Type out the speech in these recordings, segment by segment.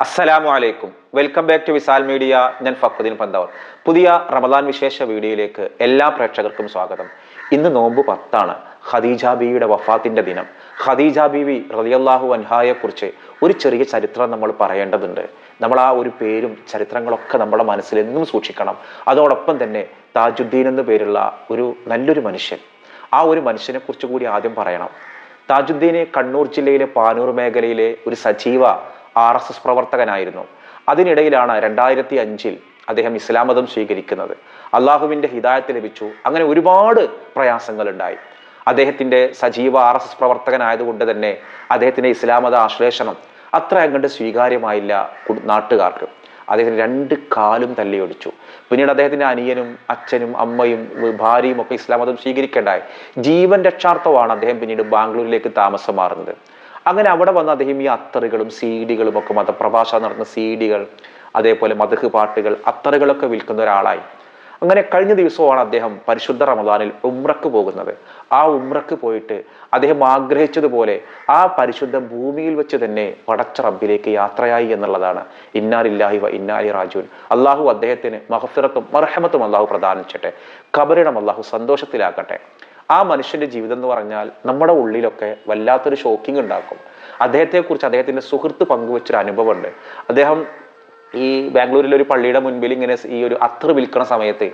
അസ്സലാമു അലൈക്കും. Welcome back to Visal media. ഞാൻ ഫക്കുദ്ദീൻ പന്തവർ പുതിയ റമദാൻ വിശേഷ വീഡിയോയിലേക്ക് എല്ലാ പ്രേക്ഷകർക്കും സ്വാഗതം. ഇന്ന് നോമ്പ് പത്താണ്. ഖദീജ ബീവിയുടെ വഫാത്തിന്റെ ദിനം. ഖദീജ ബീവി റളിയല്ലാഹു അൻഹായെക്കുറിച്ച് ഒരു ചെറിയ ചരിത്രം നമ്മൾ പറയേണ്ടതുണ്ട്. നമ്മൾ ആ ഒരു പേരും ചരിത്രങ്ങളൊക്കെ നമ്മുടെ മനസ്സിൽ എന്നും സൂക്ഷിക്കണം. അതോടൊപ്പം തന്നെ താജുദ്ദീൻ എന്ന പേരുള്ള ഒരു നല്ലൊരു മനുഷ്യൻ. ആ ഒരു മനുഷ്യനെ കുറിച്ച് കൂടി ആദ്യം പറയണം. താജുദ്ദീനെ കണ്ണൂർ ജില്ലയിലെ പാനൂർ മേഖലയിലെ ഒരു സജീവ ആർ എസ് എസ് പ്രവർത്തകനായിരുന്നു. അതിനിടയിലാണ് രണ്ടായിരത്തി അഞ്ചിൽ അദ്ദേഹം ഇസ്ലാം മതം സ്വീകരിക്കുന്നത്. അള്ളാഹുവിന്റെ ഹിദായത്ത് ലഭിച്ചു. അങ്ങനെ ഒരുപാട് പ്രയാസങ്ങളുണ്ടായി. അദ്ദേഹത്തിന്റെ സജീവ ആർ എസ് എസ് പ്രവർത്തകനായതുകൊണ്ട് തന്നെ അദ്ദേഹത്തിന്റെ ഇസ്ലാം മത ആശ്ലേഷണം അത്ര അങ്ങോട്ട് സ്വീകാര്യമായില്ല നാട്ടുകാർക്ക്. അദ്ദേഹത്തിന് രണ്ട് കാലും തല്ലിയൊടിച്ചു. പിന്നീട് അദ്ദേഹത്തിന്റെ അനിയനും അച്ഛനും അമ്മയും ഭാര്യയും ഒക്കെ ഇസ്ലാം മതം സ്വീകരിക്കേണ്ടായി. ജീവൻ രക്ഷാർത്ഥമാണ് അദ്ദേഹം പിന്നീട് ബാംഗ്ലൂരിലേക്ക് താമസം മാറുന്നത് അങ്ങനെ അവിടെ വന്ന് അദ്ദേഹം ഈ അത്തറുകളും സീഡികളും ഒക്കെ മതപ്രഭാഷണം നടന്ന സീഡികൾ അതേപോലെ മതഹ് പാട്ടുകൾ അത്തറുകളൊക്കെ വിൽക്കുന്ന ഒരാളായി. അങ്ങനെ കഴിഞ്ഞ ദിവസമാണ് അദ്ദേഹം പരിശുദ്ധ റമദാനിൽ ഉമ്രക്ക് പോകുന്നത്. ആ ഉമ്രക്ക് പോയിട്ട് അദ്ദേഹം ആഗ്രഹിച്ചതുപോലെ ആ പരിശുദ്ധ ഭൂമിയിൽ വെച്ച് തന്നെ പടച്ച റബ്ബിലേക്ക് യാത്രയായി എന്നുള്ളതാണ്. ഇന്നാലില്ലാഹി വ ഇന്നാലി റാജുൻ അള്ളാഹു അദ്ദേഹത്തിന് മഹഫിറത്തും മർഹമത്തും അള്ളാഹു പ്രദാനം ചെയ്യട്ടെ. കബറിടം അള്ളാഹു സന്തോഷത്തിലാക്കട്ടെ ആ മനുഷ്യന്റെ ജീവിതം എന്ന് പറഞ്ഞാൽ നമ്മുടെ ഉള്ളിലൊക്കെ വല്ലാത്തൊരു ഷോക്കിംഗ് ഉണ്ടാക്കും. അദ്ദേഹത്തെക്കുറിച്ച് അദ്ദേഹത്തിന്റെ സുഹൃത്ത് പങ്കുവച്ചൊരു അനുഭവമുണ്ട്. അദ്ദേഹം ഈ ബാംഗ്ലൂരിലെ ഒരു പള്ളിയുടെ മുൻപിൽ ഇങ്ങനെ ഈ ഒരു അത്ര വിൽക്കുന്ന സമയത്ത്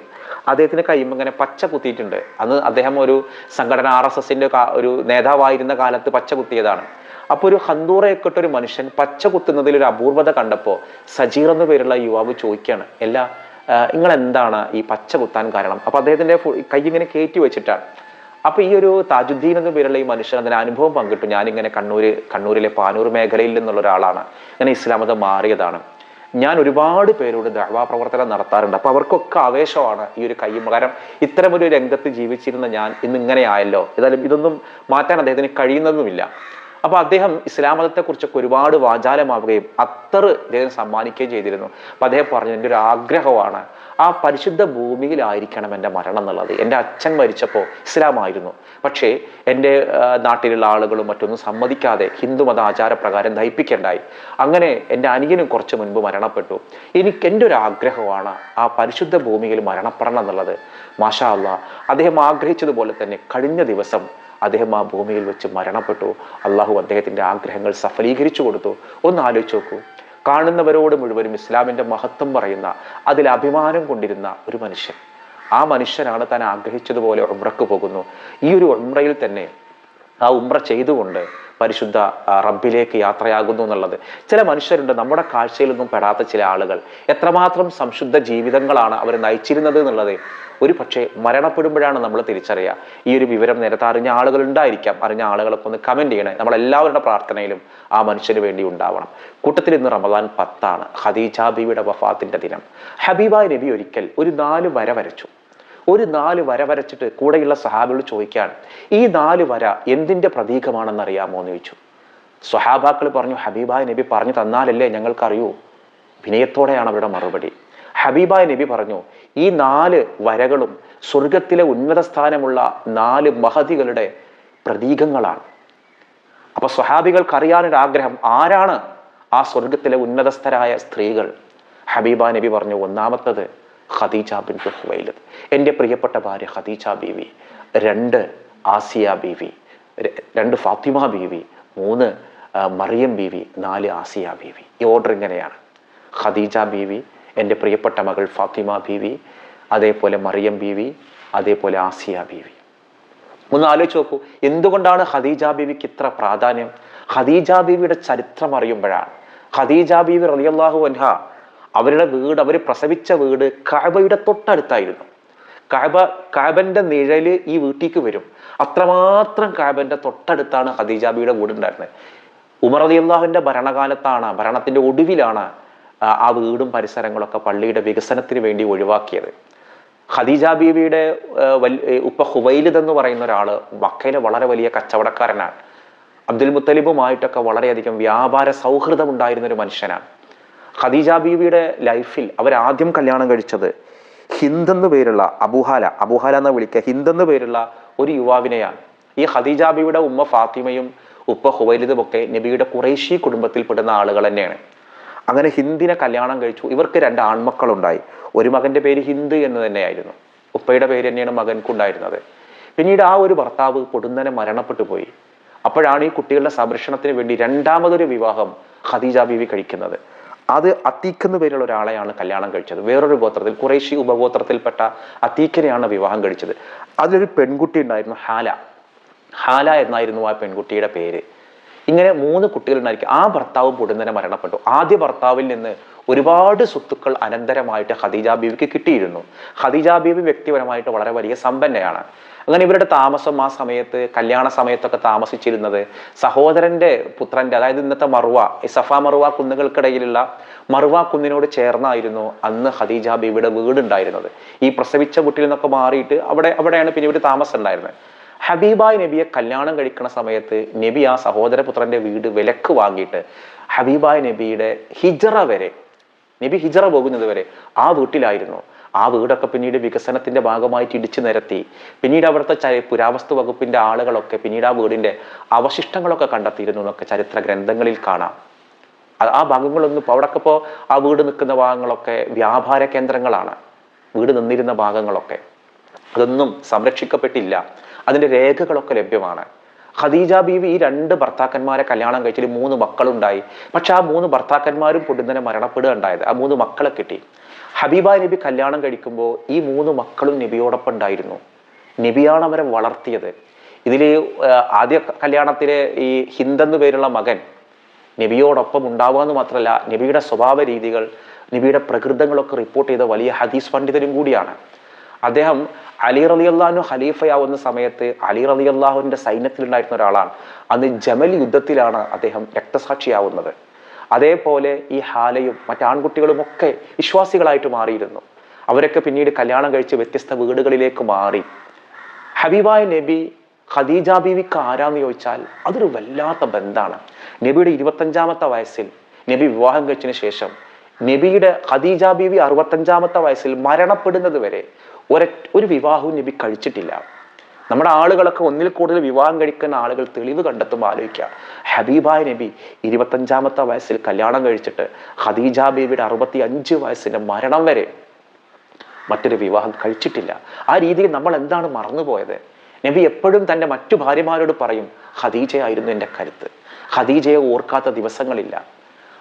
അദ്ദേഹത്തിന്റെ കൈമ്പ് ഇങ്ങനെ പച്ച കുത്തിയിട്ടുണ്ട്. അന്ന് അദ്ദേഹം ഒരു സംഘടന ആർ എസ് എസിന്റെ ഒരു നേതാവായിരുന്ന കാലത്ത് പച്ച കുത്തിയതാണ്. അപ്പൊ ഒരു ഹന്തൂറയൊക്കെട്ട ഒരു മനുഷ്യൻ പച്ച കുത്തുന്നതിൽ ഒരു അപൂർവത കണ്ടപ്പോൾ സജീർ എന്ന പേരുള്ള യുവാവ് ചോദിക്കുകയാണ് എല്ലാ നിങ്ങൾ എന്താണ് ഈ പച്ച കുത്താൻ കാരണം? അപ്പൊ അദ്ദേഹത്തിന്റെ കൈ ഇങ്ങനെ കയറ്റി വെച്ചിട്ടാണ്. അപ്പൊ ഈ ഒരു താജുദ്ദീൻ എന്ന പേരുള്ള ഈ മനുഷ്യൻ അതിന് അനുഭവം പങ്കിട്ടു. ഞാനിങ്ങനെ കണ്ണൂര് കണ്ണൂരിലെ പാനൂർ മേഖലയിൽ നിന്നുള്ള ഒരാളാണ്. അങ്ങനെ ഇസ്ലാം മതം മാറിയതാണ്. ഞാൻ ഒരുപാട് പേരോട് ദഹവാ പ്രവർത്തനം നടത്താറുണ്ട്. അപ്പൊ അവർക്കൊക്കെ ആവേശമാണ് ഈ ഒരു കയ്യും കാരണം ഇത്തരമൊരു രംഗത്ത് ജീവിച്ചിരുന്ന ഞാൻ ഇന്ന് ഇങ്ങനെ ആയല്ലോ ഏതായാലും ഇതൊന്നും മാറ്റാൻ അദ്ദേഹത്തിന് കഴിയുന്നതുമില്ല. അപ്പൊ അദ്ദേഹം ഇസ്ലാം മതത്തെ കുറിച്ചൊക്കെ ഒരുപാട് വാചാലമാവുകയും അത്തർ അദ്ദേഹം സമ്മാനിക്കുകയും ചെയ്തിരുന്നു. അപ്പൊ അദ്ദേഹം പറഞ്ഞു എന്റെ ഒരു ആഗ്രഹമാണ് ആ പരിശുദ്ധ ഭൂമിയിലായിരിക്കണം എന്റെ മരണം എന്നുള്ളത്. എന്റെ അച്ഛൻ മരിച്ചപ്പോൾ ഇസ്ലാമായിരുന്നു. പക്ഷേ എന്റെ നാട്ടിലുള്ള ആളുകളും മറ്റൊന്നും സമ്മതിക്കാതെ ഹിന്ദു മത ആചാരപ്രകാരം ദഹിപ്പിക്കേണ്ടായി. അങ്ങനെ എന്റെ അനിയനും കുറച്ച് മുൻപ് മരണപ്പെട്ടു. എനിക്ക് എന്റെ ഒരു ആഗ്രഹമാണ് ആ പരിശുദ്ധ ഭൂമിയിൽ മരണപ്പെടണം എന്നുള്ളത്. മാഷാ അള്ളാ അദ്ദേഹം ആഗ്രഹിച്ചതുപോലെ തന്നെ കഴിഞ്ഞ ദിവസം അദ്ദേഹം ആ ഭൂമിയിൽ വെച്ച് മരണപ്പെട്ടു. അള്ളാഹു അദ്ദേഹത്തിന്റെ ആഗ്രഹങ്ങൾ സഫലീകരിച്ചു കൊടുത്തു. ഒന്ന് ആലോചിച്ച് നോക്കൂ. കാണുന്നവരോട് മുഴുവനും ഇസ്ലാമിന്റെ മഹത്വം പറയുന്ന അതിൽ അഭിമാനം കൊണ്ടിരുന്ന ഒരു മനുഷ്യൻ. ആ മനുഷ്യനാണ് താൻ ആഗ്രഹിച്ചതുപോലെ ഉംറക്ക് പോകുന്നു. ഈ ഒരു ഉംറയിൽ തന്നെ ആ ഉമ്ര ചെയ്തുകൊണ്ട് പരിശുദ്ധ റബ്ബിലേക്ക് യാത്രയാകുന്നു എന്നുള്ളത്. ചില മനുഷ്യരുണ്ട് നമ്മുടെ കാഴ്ചയിലൊന്നും പെടാത്ത ചില ആളുകൾ. എത്രമാത്രം സംശുദ്ധ ജീവിതങ്ങളാണ് അവർ നയിച്ചിരുന്നത് എന്നുള്ളത് ഒരു പക്ഷേ മരണപ്പെടുമ്പോഴാണ് നമ്മൾ തിരിച്ചറിയുക. ഈ ഒരു വിവരം നേരത്തെ അറിഞ്ഞ ആളുകൾ ഉണ്ടായിരിക്കാം. അറിഞ്ഞ ആളുകളൊക്കെ ഒന്ന് കമന്റ് ചെയ്യണേ. നമ്മളെല്ലാവരുടെ പ്രാർത്ഥനയിലും ആ മനുഷ്യന് വേണ്ടി ഉണ്ടാവണം. കൂട്ടത്തിൽ ഇന്ന് റമദാൻ പത്താണ്. ഖദീജ വഫാത്തിന്റെ ദിനം. ഹബീബായ് നബി ഒരിക്കൽ ഒരു നാല് വര വരച്ചു. ഒരു നാല് വര വരച്ചിട്ട് കൂടെയുള്ള സഹാബികൾ ചോദിക്കുകയാണ് ഈ നാല് വര എന്തിന്റെ പ്രതീകമാണെന്ന് അറിയാമോ എന്ന് ചോദിച്ചു. സ്വഹാബാക്കൾ പറഞ്ഞു ഹബീബായ നബി പറഞ്ഞു തന്നാലല്ലേ ഞങ്ങൾക്കറിയൂ. വിനയത്തോടെയാണ് അവരുടെ മറുപടി. ഹബീബായ നബി പറഞ്ഞു ഈ നാല് വരകളും സ്വർഗത്തിലെ ഉന്നത സ്ഥാനമുള്ള നാല് മഹതികളുടെ പ്രതീകങ്ങളാണ്. അപ്പൊ സ്വഹാബികൾക്ക് അറിയാനൊരാഗ്രഹം ആരാണ്? ആ സ്വർഗത്തിലെ ഉന്നതസ്ഥരായ സ്ത്രീകൾ. ഹബീബ നബി പറഞ്ഞു ഒന്നാമത്തത് ഖദീജ ബിൻ ഹുവൈലത്. എന്റെ പ്രിയപ്പെട്ട ഭാര്യ ഖദീജ ബീവി രണ്ട് ആസിയ ബീവി രണ്ട് ഫാത്തിമ ബീവി മൂന്ന് മറിയം ബീവി നാല് ആസിയ ബീവി. ഈ ഓർഡർ ഇങ്ങനെയാണ്. ഖദീജ ബീവി എന്റെ പ്രിയപ്പെട്ട മകൾ ഫാത്തിമ ബീവി അതേപോലെ മറിയം ബീവി അതേപോലെ ആസിയ ബീവി. ഒന്ന് ആലോചിച്ച് നോക്കൂ എന്തുകൊണ്ടാണ് ഖദീജ ബീവിക്ക് ഇത്ര പ്രാധാന്യം? ഖദീജ ബീവിയുടെ ചരിത്രം അറിയുമ്പോഴാണ്. ഖദീജ ബീവി റളിയല്ലാഹു അൻഹ അവരുടെ വീട് അവർ പ്രസവിച്ച വീട് കഅബയുടെ തൊട്ടടുത്തായിരുന്നു. കഅബ കഅബന്റെ നിഴൽ ഈ വീട്ടിലേക്ക് വരും. അത്രമാത്രം കഅബന്റെ തൊട്ടടുത്താണ് ഹദീജാബിയുടെ വീട് വീടുണ്ടായിരുന്നത്. ഉമർ റളിയല്ലാഹുവിന്റെ ഭരണകാലത്താണ് ഭരണത്തിന്റെ ഒടുവിലാണ് ആ, വീടും പരിസരങ്ങളൊക്കെ പള്ളിയുടെ വികസനത്തിന് വേണ്ടി ഒഴിവാക്കിയത്. ഖദീജ ബീവിയുടെ ഉപ്പ ഹുവൈലിദ് എന്ന് പറയുന്ന ഒരാൾ മക്കയിലെ വളരെ വലിയ കച്ചവടക്കാരനാണ്. അബ്ദുൽ മുത്തലിബുമായിട്ടൊക്കെ വളരെയധികം വ്യാപാര സൗഹൃദം ഉണ്ടായിരുന്ന ഒരു മനുഷ്യനാണ്. ഖദീജ ബീവിയുടെ ലൈഫിൽ അവർ ആദ്യം കല്യാണം കഴിച്ചത് ഹിന്ദ് എന്ന് പേരുള്ള അബുഹാല. അബുഹാല എന്ന് വിളിക്കുക. ഹിന്ദ് എന്ന് പേരുള്ള ഒരു യുവാവിനെയാണ്. ഈ ഖദീജ ബീവിയുടെ ഉമ്മ ഫാത്തിമയും ഉപ്പ ഹുവൈലിദും ഒക്കെ നബിയുടെ കുറേശി കുടുംബത്തിൽപ്പെടുന്ന ആളുകൾ തന്നെയാണ്. അങ്ങനെ ഹിന്ദിനെ കല്യാണം കഴിച്ചു. ഇവർക്ക് രണ്ട് ആൺമക്കളുണ്ടായി. ഒരു മകന്റെ പേര് ഹിന്ദ് എന്ന് തന്നെയായിരുന്നു. ഉപ്പയുടെ പേര് തന്നെയാണ് മകൻക്കുണ്ടായിരുന്നത്. പിന്നീട് ആ ഒരു ഭർത്താവ് പൊടുന്നനെ മരണപ്പെട്ടു പോയി. അപ്പോഴാണ് ഈ കുട്ടികളുടെ സംരക്ഷണത്തിന് വേണ്ടി രണ്ടാമതൊരു വിവാഹം ഖദീജ ബീവി കഴിക്കുന്നത്. അത് അത്തീഖ് എന്ന പേരുള്ള ഒരാളെയാണ് കല്യാണം കഴിച്ചത്. വേറൊരു ഗോത്രത്തിൽ കുറേശ്ശി ഉപഗോത്രത്തിൽപ്പെട്ട അത്തീഖിനെയാണ് വിവാഹം കഴിച്ചത്. അതിലൊരു പെൺകുട്ടി ഉണ്ടായിരുന്നു ഹാല. ഹാല എന്നായിരുന്നു ആ പെൺകുട്ടിയുടെ പേര്. ഇങ്ങനെ മൂന്ന് കുട്ടികളുണ്ടായിരിക്കും. ആ ഭർത്താവ് പൊടുന്നനെ മരണപ്പെട്ടു. ആദ്യ ഭർത്താവിൽ നിന്ന് ഒരുപാട് സ്വത്തുക്കൾ അനന്തരമായിട്ട് ഖദീജ ബീവിക്ക് കിട്ടിയിരുന്നു. ഖദീജ ബീവി വ്യക്തിപരമായിട്ട് വളരെ വലിയ സമ്പന്നയാണ്. അങ്ങനെ ഇവരുടെ താമസം ആ സമയത്ത് കല്യാണ സമയത്തൊക്കെ താമസിച്ചിരുന്നത് സഹോദരന്റെ പുത്രന്റെ അതായത് ഇന്നത്തെ മറുവ സഫ മറുവ കുന്നുകൾക്കിടയിലുള്ള മറുവ കുന്നിനോട് ചേർന്നായിരുന്നു അന്ന് ഖദീജ ബീവിയുടെ വീടുണ്ടായിരുന്നത്. ഈ പ്രസവിച്ച കുട്ടിയിൽ നിന്നൊക്കെ മാറിയിട്ട് അവിടെ അവിടെയാണ് പിന്നെ ഇവർ താമസം ഉണ്ടായിരുന്നത്. ഹബീബായ് നബിയെ കല്യാണം കഴിക്കുന്ന സമയത്ത് നബി ആ സഹോദരപുത്രന്റെ വീട് വിലക്ക് വാങ്ങിയിട്ട് ഹബീബായ് നബിയുടെ ഹിജറ വരെ നബി ഹിജറ പോകുന്നത് വരെ ആ വീട്ടിലായിരുന്നു. ആ വീടൊക്കെ പിന്നീട് വികസനത്തിന്റെ ഭാഗമായിട്ട് ഇടിച്ചു നിരത്തി. പിന്നീട് അവിടുത്തെ പുരാവസ്തു വകുപ്പിന്റെ ആളുകളൊക്കെ പിന്നീട് ആ വീടിന്റെ അവശിഷ്ടങ്ങളൊക്കെ കണ്ടെത്തിയിരുന്നു എന്നൊക്കെ ചരിത്ര ഗ്രന്ഥങ്ങളിൽ കാണാം. ആ- ഭാഗങ്ങളൊന്നും ഇപ്പോൾ അവിടെയൊക്കെ ഇപ്പോൾ ആ വീട് നിൽക്കുന്ന ഭാഗങ്ങളൊക്കെ വ്യാപാര കേന്ദ്രങ്ങളാണ്. വീട് നിന്നിരുന്ന ഭാഗങ്ങളൊക്കെ. അതൊന്നും സംരക്ഷിക്കപ്പെട്ടില്ല. അതിന്റെ രേഖകളൊക്കെ ലഭ്യമാണ്. ഖദീജ ബീവി ഈ രണ്ട് ഭർത്താക്കന്മാരെ കല്യാണം കഴിച്ചിട്ട് മൂന്ന് മക്കളുണ്ടായി. പക്ഷെ ആ മൂന്ന് ഭർത്താക്കന്മാരും പൊടുന്നനെ മരണപ്പെടുക ഉണ്ടായത് ആ മൂന്ന് മക്കളെ കിട്ടി. ഹബീബ നബി കല്യാണം കഴിക്കുമ്പോൾ ഈ മൂന്ന് മക്കളും നബിയോടൊപ്പം ഉണ്ടായിരുന്നു. നബിയാണ് അവരെ വളർത്തിയത്. ഇതിൽ ആദ്യ കല്യാണത്തിലെ ഈ ഹിന്ദെന്ന് പേരുള്ള മകൻ നബിയോടൊപ്പം ഉണ്ടാവുക എന്ന് മാത്രമല്ല നബിയുടെ സ്വഭാവ രീതികൾ നബിയുടെ പ്രകൃതങ്ങളൊക്കെ റിപ്പോർട്ട് ചെയ്ത വലിയ ഹദീസ് പണ്ഡിതരും കൂടിയാണ്. അദ്ദേഹം അലി റലി അള്ളാഹു ഖലീഫയാവുന്ന സമയത്ത് അലി റലി അള്ളാഹുവിന്റെ സൈന്യത്തിലുണ്ടായിരുന്ന ഒരാളാണ്. അന്ന് ജമൽ യുദ്ധത്തിലാണ് അദ്ദേഹം രക്തസാക്ഷിയാവുന്നത്. അതേപോലെ ഈ ഹാലയും മറ്റാൺകുട്ടികളും ഒക്കെ വിശ്വാസികളായിട്ട് മാറിയിരുന്നു. അവരൊക്കെ പിന്നീട് കല്യാണം കഴിച്ച് വ്യത്യസ്ത വീടുകളിലേക്ക് മാറി. ഹബീബായ നബി ഖദീജ ബീവിക്ക് ആരാന്ന് ചോദിച്ചാൽ അതൊരു വല്ലാത്ത ബന്ധാണ്. നബിയുടെ ഇരുപത്തഞ്ചാമത്തെ വയസ്സിൽ നബി വിവാഹം കഴിച്ചതിന് ശേഷം നബിയുടെ ഖദീജ ബീവി അറുപത്തഞ്ചാമത്തെ വയസ്സിൽ മരണപ്പെടുന്നത് വരെ ഒര ഒരു വിവാഹവും നബി കഴിച്ചിട്ടില്ല. നമ്മുടെ ആളുകളൊക്കെ ഒന്നിൽ കൂടുതൽ വിവാഹം കഴിക്കുന്ന ആളുകൾ തെളിവ് കണ്ടെത്തുമ്പോൾ ആലോചിക്കുക. ഹബീബായ നബി ഇരുപത്തഞ്ചാമത്തെ വയസ്സിൽ കല്യാണം കഴിച്ചിട്ട് ഖദീജ ബേബിയുടെ അറുപത്തി അഞ്ച് വയസ്സിന്റെ മരണം വരെ മറ്റൊരു വിവാഹം കഴിച്ചിട്ടില്ല. ആ രീതിയിൽ നമ്മൾ എന്താണ് മറന്നുപോയത്? നബി എപ്പോഴും തന്റെ മറ്റു ഭാര്യമാരോട് പറയും ഖദീജയായിരുന്നു എന്റെ കരുത്ത്. ഖദീജയെ ഓർക്കാത്ത ദിവസങ്ങളില്ല.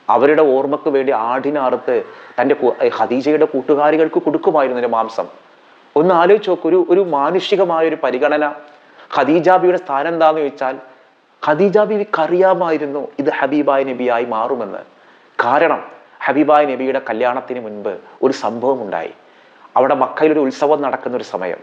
അവരുടെ ഓർമ്മക്ക് വേണ്ടി ആടിനറുത്ത് തന്റെ ഖദീജയുടെ കൂട്ടുകാരികൾക്ക് കൊടുക്കുമായിരുന്നു മാംസം. ഒന്ന് ആലോചിച്ച് നോക്കൂ ഒരു ഒരു മാനുഷികമായ ഒരു പരിഗണന ഖദീജാബിയുടെ സ്ഥാനം എന്താന്ന് ചോദിച്ചാൽ ഖദീജ അറിയാമായിരുന്നു ഇത് ഹബീബായ നബിയായി മാറുമെന്ന്. കാരണം ഹബീബായ നബിയുടെ കല്യാണത്തിന് മുൻപ് ഒരു സംഭവം ഉണ്ടായി അവിടെ മക്കയിൽ ഒരു ഉത്സവം നടക്കുന്ന ഒരു സമയം.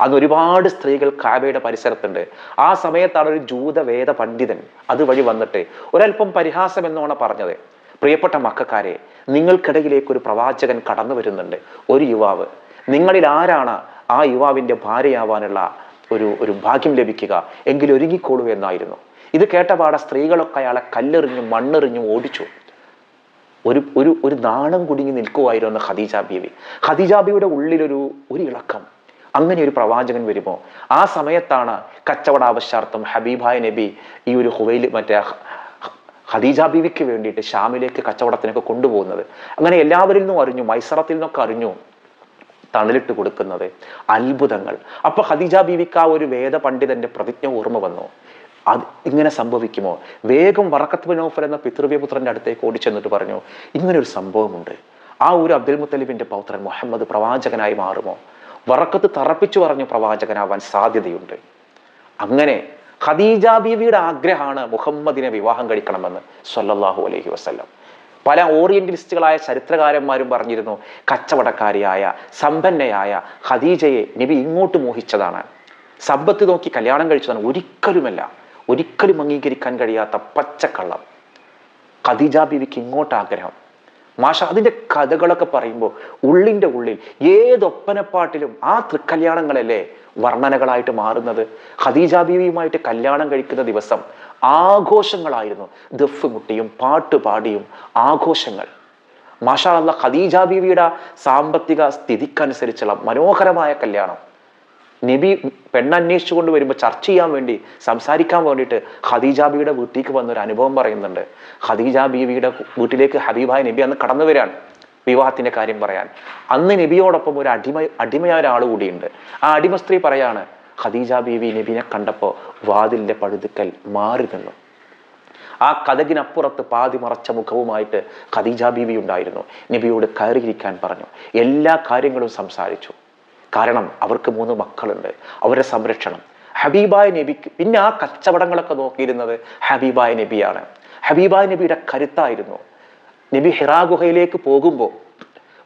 അന്ന് ഒരുപാട് സ്ത്രീകൾ കാബയുടെ പരിസരത്തുണ്ട്. ആ സമയത്താണ് ഒരു ജൂത വേദ പണ്ഡിതൻ അതുവഴി വന്നിട്ട് ഒരല്പം പരിഹാസം എന്നോണ പറഞ്ഞത്. പ്രിയപ്പെട്ട മക്കാരെ നിങ്ങൾക്കിടയിലേക്ക് ഒരു പ്രവാചകൻ കടന്നു വരുന്നുണ്ട്. ഒരു യുവാവ്. നിങ്ങളിൽ ആരാണ് ആ യുവാവിന്റെ ഭാര്യയാവാനുള്ള ഒരു ഒരു ഭാഗ്യം ലഭിക്കുക? എങ്കിൽ ഒരുങ്ങിക്കോളൂ എന്നായിരുന്നു. ഇത് കേട്ടപാടെ സ്ത്രീകളൊക്കെ അയാളെ കല്ലെറിഞ്ഞും മണ്ണെറിഞ്ഞും ഓടിച്ചു. ഒരു ഒരു ഒരു നാണം കുടുങ്ങി നിൽക്കുമായിരുന്നു ഖദീജ ബീവി. ഖദീജ ബീവിയുടെ ഉള്ളിലൊരു ഒരു ഇളക്കം. അങ്ങനെ ഒരു പ്രവാചകൻ വരുമോ? ആ സമയത്താണ് കച്ചവട ആവശ്യാർത്ഥം ഹബീബായ നബി ഈ ഒരു ഹുവയിൽ മറ്റേ ഖദീജ ബീവിക്ക് വേണ്ടിയിട്ട് ഷാമിലേക്ക് കച്ചവടത്തിനൊക്കെ കൊണ്ടുപോകുന്നത്. അങ്ങനെ എല്ലാവരിൽ നിന്നും അറിഞ്ഞു മൈസറത്തിൽ നിന്നൊക്കെ അറിഞ്ഞു. തണലിട്ട് കൊടുക്കുന്നത് അത്ഭുതങ്ങൾ. അപ്പൊ ഖദീജ ബീവിക്ക് ഒരു വേദ പണ്ഡിതന്റെ പ്രതിജ്ഞ ഓർമ്മ വന്നു? അത് ഇങ്ങനെ സംഭവിക്കുമോ? വേഗം വറക്കത്ത് ബിനോഫൽ എന്ന പിതൃവ്യപുത്രന്റെ അടുത്തേക്ക് ഓടിച്ചെന്നിട്ട് പറഞ്ഞു ഇങ്ങനെ ഒരു സംഭവമുണ്ട്. ആ ഒരു അബ്ദുൽ മുത്തലിബിന്റെ പൗത്രൻ മുഹമ്മദ് പ്രവാചകനായി മാറുമോ? വറക്കത്ത് തറപ്പിച്ചു പറഞ്ഞു പ്രവാചകനാവാൻ സാധ്യതയുണ്ട്. അങ്ങനെ ഖദീജ ബീവിയുടെ ആഗ്രഹമാണ് മുഹമ്മദിനെ വിവാഹം കഴിക്കണമെന്ന് സല്ലല്ലാഹു അലൈഹി വസല്ലം. പല ഓറിയന്റലിസ്റ്റുകളായ ചരിത്രകാരന്മാരും പറഞ്ഞിരുന്നു കച്ചവടക്കാരിയായ സമ്പന്നയായ ഖദീജയെ നബി ഇങ്ങോട്ട് മോഹിച്ചതാണ്. സമ്പത്ത് നോക്കി കല്യാണം കഴിച്ചതാണ് ഒരിക്കലുമല്ല ഒരിക്കലും അംഗീകരിക്കാൻ കഴിയാത്ത പച്ചക്കള്ളം. ഖദീജ ബീവിക്ക് ഇങ്ങോട്ട് ആഗ്രഹം മാഷ അതിന്റെ കഥകളൊക്കെ പറയുമ്പോൾ ഉള്ളിന്റെ ഉള്ളിൽ ഏതൊപ്പനപ്പാട്ടിലും ആ തൃക്കല്യാണങ്ങളല്ലേ വർണനകളായിട്ട് മാറുന്നത്? ഖദീജ ബീവിയുമായിട്ട് കല്യാണം കഴിക്കുന്ന ദിവസം ആഘോഷങ്ങളായിരുന്നു. ദഫ് മുട്ടിയും പാട്ടുപാടിയും ആഘോഷങ്ങൾ. മാഷാ അല്ല ഖദീജ ബീവിയുടെ സാമ്പത്തിക സ്ഥിതിക്കനുസരിച്ചുള്ള മനോഹരമായ കല്യാണം. നബി പെണ്ണന്വേഷിച്ചു കൊണ്ട് വരുമ്പോൾ ചർച്ച ചെയ്യാൻ വേണ്ടി സംസാരിക്കാൻ വേണ്ടിയിട്ട് ഹദീജാബിയുടെ വീട്ടിലേക്ക് വന്ന ഒരു അനുഭവം പറയുന്നുണ്ട്. ഹദീജ ബീവിയുടെ വീട്ടിലേക്ക് ഹബീബായ നബി അന്ന് കടന്നു വരികയാണ് വിവാഹത്തിന്റെ കാര്യം പറയാൻ. അന്ന് നബിയോടൊപ്പം ഒരു അടിമ അടിമയായ ഒരാൾ കൂടിയുണ്ട്. ആ അടിമ സ്ത്രീ പറയാണ് ഖദീജ ബീവി നബിനെ കണ്ടപ്പോൾ വാതിലിന്റെ പഴുതുക്കൽ മാറി നിന്നു. ആ കഥകിനപ്പുറത്ത് പാതി മറച്ച മുഖവുമായിട്ട് ഖദീജ ബീവി ഉണ്ടായിരുന്നു. നബിയോട് കയറിയിരിക്കാൻ പറഞ്ഞു. എല്ലാ കാര്യങ്ങളും സംസാരിച്ചു. കാരണം അവർക്ക് മൂന്ന് മക്കളുണ്ട്. അവരുടെ സംരക്ഷണം. ഹബീബായ നബിക്ക് പിന്നെ ആ കച്ചവടങ്ങളൊക്കെ നോക്കിയിരുന്നത് ഹബീബായ നബിയാണ്. ഹബീബായ നബിയുടെ കരുത്തായിരുന്നു. നബി ഹിറാ ഗുഹയിലേക്ക് പോകുമ്പോൾ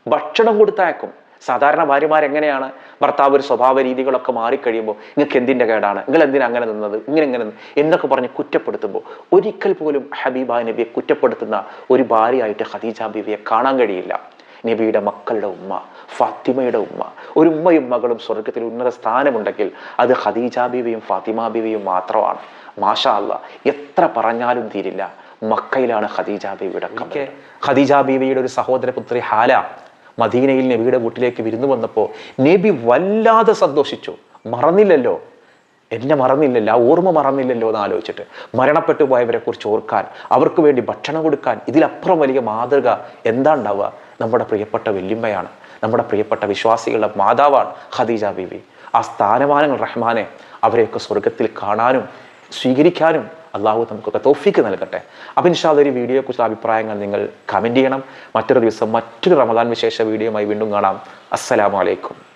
ഭക്ഷണം കൊടുത്തയക്കും. സാധാരണ ഭാര്യമാർ എങ്ങനെയാണ്? ഭർത്താവ് ഒരു സ്വഭാവ രീതികളൊക്കെ മാറിക്കഴിയുമ്പോൾ നിങ്ങൾക്ക് എന്തിന്റെ കേടാണ്? നിങ്ങൾ എന്തിനാ അങ്ങനെ നിന്നത്? ഇങ്ങനെ ഇങ്ങനെ എന്നൊക്കെ പറഞ്ഞ് കുറ്റപ്പെടുത്തുമ്പോൾ ഒരിക്കൽ പോലും ഹബീബായ നബിയെ കുറ്റപ്പെടുത്തുന്ന ഒരു ഭാര്യയായിട്ട് ഖദീജ ബിബിയെ കാണാൻ കഴിയില്ല. നബിയുടെ മക്കളുടെ ഉമ്മ ഫാത്തിമയുടെ ഉമ്മ ഒരു ഉമ്മയും മകളും സ്വർഗത്തിൽ ഉന്നത സ്ഥാനമുണ്ടെങ്കിൽ അത് ഖദീജ ബീവിയും ഫാത്തിമ ബീവിയും മാത്രമാണ്. മാഷാ അല്ല എത്ര പറഞ്ഞാലും തീരില്ല മക്കയിലാണ് ഖദീജ ബീവിയുടെ. ഖദീജ ബീവിയുടെ ഒരു സഹോദരപുത്രി ഹാല മദീനയിൽ നബിയുടെ വീട്ടിലേക്ക് വിരുന്നു വന്നപ്പോൾ നബി വല്ലാതെ സന്തോഷിച്ചു. മറന്നില്ലല്ലോ എന്നെ മറന്നില്ലല്ലോ ആ ഓർമ്മ മറന്നില്ലല്ലോ എന്ന് ആലോചിച്ചിട്ട് മരണപ്പെട്ടു പോയവരെ കുറിച്ച് ഓർക്കാൻ അവർക്ക് വേണ്ടി ഭക്ഷണം കൊടുക്കാൻ ഇതിലപ്പുറം വലിയ മാതൃക എന്താ ഉണ്ടാവുക നമ്മുടെ പ്രിയപ്പെട്ട വല്യമ്മയാണ് നമ്മുടെ പ്രിയപ്പെട്ട വിശ്വാസികളുടെ മാതാവാണ് ഖദീജ ബീവി. ആ സ്ഥാനമാനങ്ങൾ റഹ്മാനെ അവരെയൊക്കെ സ്വർഗത്തിൽ കാണാനും സ്വീകരിക്കാനും അള്ളാഹു നമുക്കൊക്കെ തോഫിക്ക് നൽകട്ടെ. അപ്പം ഇൻഷാദ് ഒരു വീഡിയോയെക്കുറിച്ചുള്ള അഭിപ്രായങ്ങൾ നിങ്ങൾ കമന്റ് ചെയ്യണം. മറ്റൊരു ദിവസം മറ്റൊരു റമദാൻ വിശേഷ വീഡിയോയുമായി വീണ്ടും കാണാം. അസ്സലാമു അലൈക്കും.